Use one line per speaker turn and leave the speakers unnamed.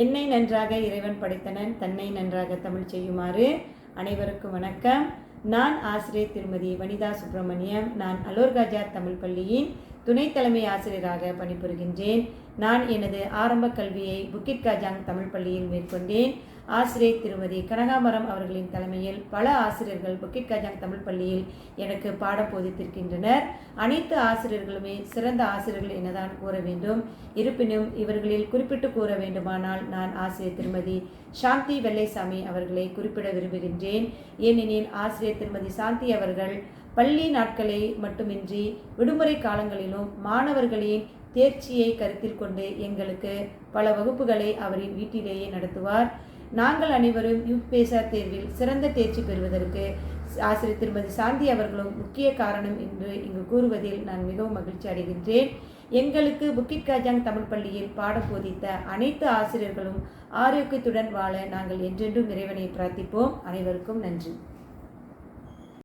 என்னை நன்றாக இறைவன் படைத்தனன் தன்னை நன்றாக தமிழ் செய்யுமாறு அனைவருக்கும் வணக்கம். நான் ஆசிரியர் திருமதி வனிதா சுப்பிரமணியம். நான் அலோர்காஜா தமிழ் பள்ளியின் துணை தலைமை ஆசிரியராக பணிபுரிகின்றேன். நான் எனது ஆரம்ப கல்வியை புக்கிட் காஜாங் தமிழ் பள்ளியில் மேற்கொண்டேன். ஆசிரியர் திருமதி கனகாமரம் அவர்களின் தலைமையில் பல ஆசிரியர்கள் புக்கிட் காஜாங் தமிழ் பள்ளியில் எனக்கு பாடம் போதித்திருக்கின்றனர். அனைத்து ஆசிரியர்களுமே சிறந்த ஆசிரியர்கள் எனதான் கூற வேண்டும். இருப்பினும் இவர்களில் குறிப்பிட்டு கூற வேண்டுமானால் நான் ஆசிரியர் திருமதி சாந்தி வெள்ளைசாமி அவர்களை குறிப்பிட விரும்புகின்றேன். ஏனெனில் ஆசிரியர் திருமதி சாந்தி அவர்கள் பள்ளி நாட்களை மட்டுமின்றி விடுமுறை காலங்களிலும் மாணவர்களின் தேர்ச்சியை கருத்தில் கொண்டு எங்களுக்கு பல வகுப்புகளை அவரின் வீட்டிலேயே நடத்துவார். நாங்கள் அனைவரும் யூபேசா தேர்வில் சிறந்த தேர்ச்சி பெறுவதற்கு ஆசிரியர் திருமதி சாந்தி அவர்களும் முக்கிய காரணம் என்று இங்கு கூறுவதில் நான் மிகவும் மகிழ்ச்சி அடைகின்றேன். எங்களுக்கு புக்கிட் காஜாங் தமிழ் பள்ளியில் பாடம் போதித்த அனைத்து ஆசிரியர்களும் ஆரோக்கியத்துடன் வாழ நாங்கள் என்றென்றும் இறைவனை பிரார்த்திப்போம். அனைவருக்கும் நன்றி.